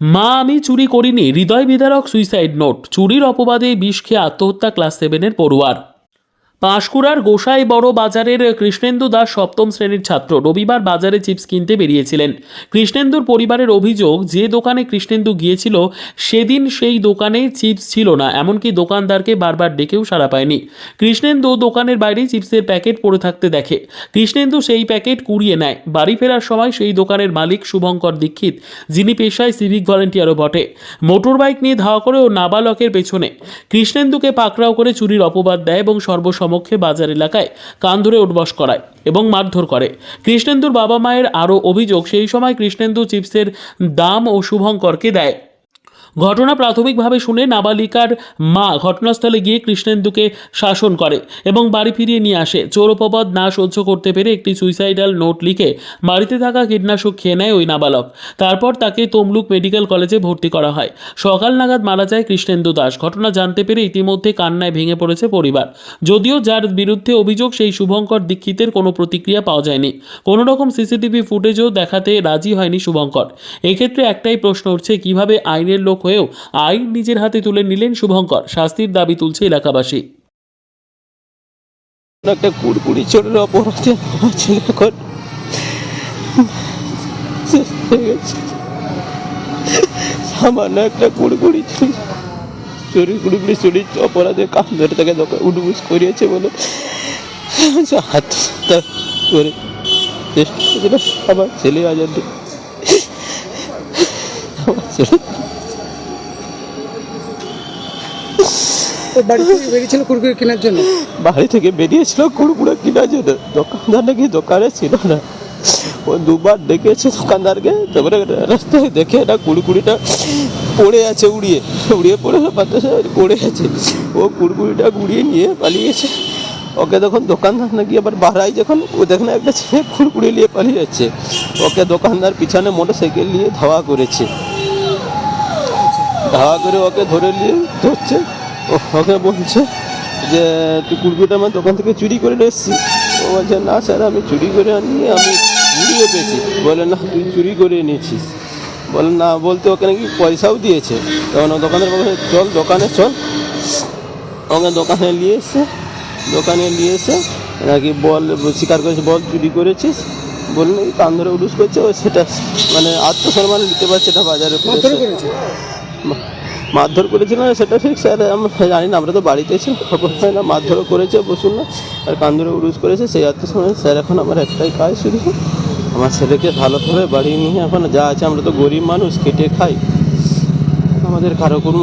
মা, আমি চুরি করিনি। হৃদয় বিদারক সুইসাইড নোট চুরির অপবাদে বিষ খেয়ে আত্মহত্যা ক্লাস সেভেনের পড়ুয়ার। পাঁশকুড়ার গোসাই বড় বাজারের কৃষ্ণেন্দু দাস সপ্তম শ্রেণির ছাত্র। রবিবার বাজারে চিপস কিনতে বেরিয়েছিলেন। কৃষ্ণেন্দুর পরিবারের অভিযোগ, যে দোকানে কৃষ্ণেন্দু গিয়েছিল, সেদিন সেই দোকানে চিপস ছিল না। এমনকি দোকানদারকে বারবার ডেকেও সাড়া পায়নি। কৃষ্ণেন্দু দোকানের বাইরে চিপসের প্যাকেট পড়ে থাকতে দেখে। কৃষ্ণেন্দু সেই প্যাকেট কুড়িয়ে নেয়। বাড়ি ফেরার সময় সেই দোকানের মালিক শুভঙ্কর দীক্ষিত, যিনি পেশায় সিভিক ভলেন্টিয়ারও বটে। মোটর বাইক নিয়ে ধাওয়া করে ও নাবালকের পেছনে। কৃষ্ণেন্দুকে পাকড়াও করে চুরির অপবাদ দেয় এবং সর্বসমক্ষে বাজার এলাকায় কান ধরে উঠবস করায় এবং মারধর করে। কৃষ্ণেন্দুর বাবা মায়ের আরও অভিযোগ, সেই সময় কৃষ্ণেন্দু চিপসের দাম ও শুভঙ্করকে দেয়। ঘটনা প্রাথমিকভাবে শুনে নাবালিকার মা ঘটনাস্থলে গিয়ে কৃষ্ণেন্দুকে শাসন করে এবং বাড়ি ফিরিয়ে নিয়ে আসে। চোরপবাদ না সহ্য করতে পেরে একটি সুইসাইডাল নোট লিখে বাড়িতে থাকা কীটনাশক খেয়ে নেয় ওই নাবালক। তারপর তাকে তমলুক মেডিকেল কলেজে ভর্তি করা হয়। সকাল নাগাদ মারা যায় কৃষ্ণেন্দু দাস। ঘটনা জানতে পেরে ইতিমধ্যে কান্নায় ভেঙে পড়েছে পরিবার। যদিও যার বিরুদ্ধে অভিযোগ, সেই শুভঙ্কর দীক্ষিতের কোনো প্রতিক্রিয়া পাওয়া যায়নি। কোনো রকম সিসিটিভি ফুটেজও দেখাতে রাজি হয়নি শুভঙ্কর। এক্ষেত্রে একটাই প্রশ্ন উঠছে, কীভাবে আইনের লোক হয়েও আইন নিজের হাতে তুলে নিলেন শুভঙ্কর, শাস্তির দাবি তুলছে এলাকাবাসী। একটা কুড়কুড়ি চোরের অপরাধে আমার এখন। সামান্য একটা কুড়কুড়ি চুরি কুড়কুড়ি চুরি অপরাধে কান ধরে তাকে উডুবুস করিয়েছে বলে সে আত্মহত্যা করে আমার ছেলে আজাদ আমার ছেলে ও বাড়ি থেকে বেরিয়েছিল কুরকুরে কেনার জন্য? বাড়ি থেকে বেরিয়েছিল কুড়কুড়ে কেনার জন্য। দোকানদার নাকি দোকানে ছিল না। ও দুবার ডেকেছে দোকানদারকে, তারপরে রাস্তায় দেখে না কুড়কুড়িটা পড়ে আছে উড়িয়ে। উড়িয়ে পড়ে বাতাসে পড়ে আছে। ও কুড়কুড়িটা গুড়িয়ে নিয়ে পালিয়ে গেছে ওকে তখন দোকানদার নাকি আবার বাড়াই যখন, ও দেখে না একটা ছেলে কুড়কুড়ি নিয়ে পালিয়ে যাচ্ছে। ওকে দোকানদার পিছনে মোটর সাইকেল নিয়ে ধাওয়া করেছে। ধাওয়া করে ওকে ধরে নিয়ে ধরছে। ওকে বলছে যে, তুই কুড়কুড়িটা আমার দোকান থেকে চুরি করে নিয়ে এসছিস? ও বলছে, না স্যার, আমি চুরি করে আনি আমি ঘুরিয়ে পেয়েছি। বলে, না, তুই চুরি করে নিয়েছিস বলে, না, বলতে ওকে নাকি পয়সাও দিয়েছে। তখন ও দোকানের বলে, চল, দোকানে চল। ওকে দোকানে নিয়ে এসে, দোকানে নিয়ে এসে নাকি বল, স্বীকার করেছে, বল চুরি করেছিস? বলে নাকি কান ধরে উডুস করছে ও সেটা মানে আত্মসম্মান নিতে পারছে না বাজারে মারধর করেছিল না সেটা ঠিক স্যার আমরা জানি না আমরা তো বাড়িতে ছি খবর হয় না মারধরও করেছে বসুন না আর কান্দরে উড়ুস করেছে সেই আত্মসময় স্যার এখন আমার একটাই কাজ শুধু আমার ছেলেকে ভালোভাবে বাড়ি নিয়ে এখন যা আছে আমরা তো গরিব মানুষ খেটে খাই। আমাদের কারও কোনো